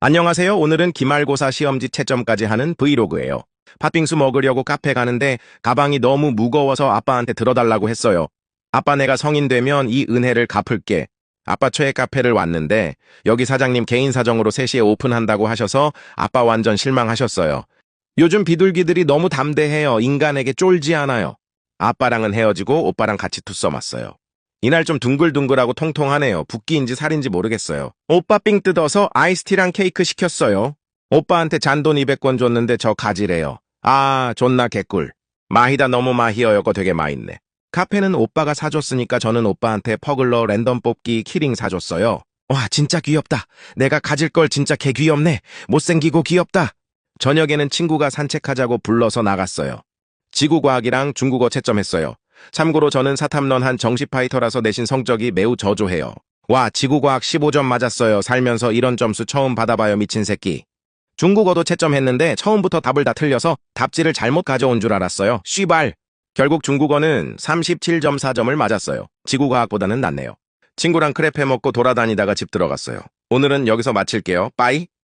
안녕하세요. 오늘은 기말고사 시험지 채점까지 하는 브이로그예요. 팥빙수 먹으려고 카페 가는데 가방이 너무 무거워서 아빠한테 들어달라고 했어요. 아빠 내가 성인 되면 이 은혜를 갚을게. 아빠 최애 카페를 왔는데 여기 사장님 개인 사정으로 3시에 오픈한다고 하셔서 아빠 완전 실망하셨어요. 요즘 비둘기들이 너무 담대해요. 인간에게 쫄지 않아요. 아빠랑은 헤어지고 오빠랑 같이 투써 맞어요. 이날 좀 둥글둥글하고 통통하네요. 붓기인지 살인지 모르겠어요. 오빠 삥 뜯어서 아이스티랑 케이크 시켰어요. 오빠한테 잔돈 200권 줬는데 저 가지래요. 아, 존나 개꿀. 마히다 너무 마히어였고 되게 맛있네. 카페는 오빠가 사줬으니까 저는 오빠한테 퍼글러 랜덤 뽑기 키링 사줬어요. 와, 진짜 귀엽다. 내가 가질 걸 진짜 개 귀엽네. 못생기고 귀엽다. 저녁에는 친구가 산책하자고 불러서 나갔어요. 지구과학이랑 중국어 채점했어요. 참고로 저는 사탐런 한 정시 파이터라서 내신 성적이 매우 저조해요. 와, 지구과학 15점 맞았어요. 살면서 이런 점수 처음 받아봐요, 미친 새끼. 중국어도 채점했는데 처음부터 답을 다 틀려서 답지를 잘못 가져온 줄 알았어요. 쉬발. 결국 중국어는 37.4점을 맞았어요. 지구과학보다는 낫네요. 친구랑 크레페 먹고 돌아다니다가 집 들어갔어요. 오늘은 여기서 마칠게요. 빠이.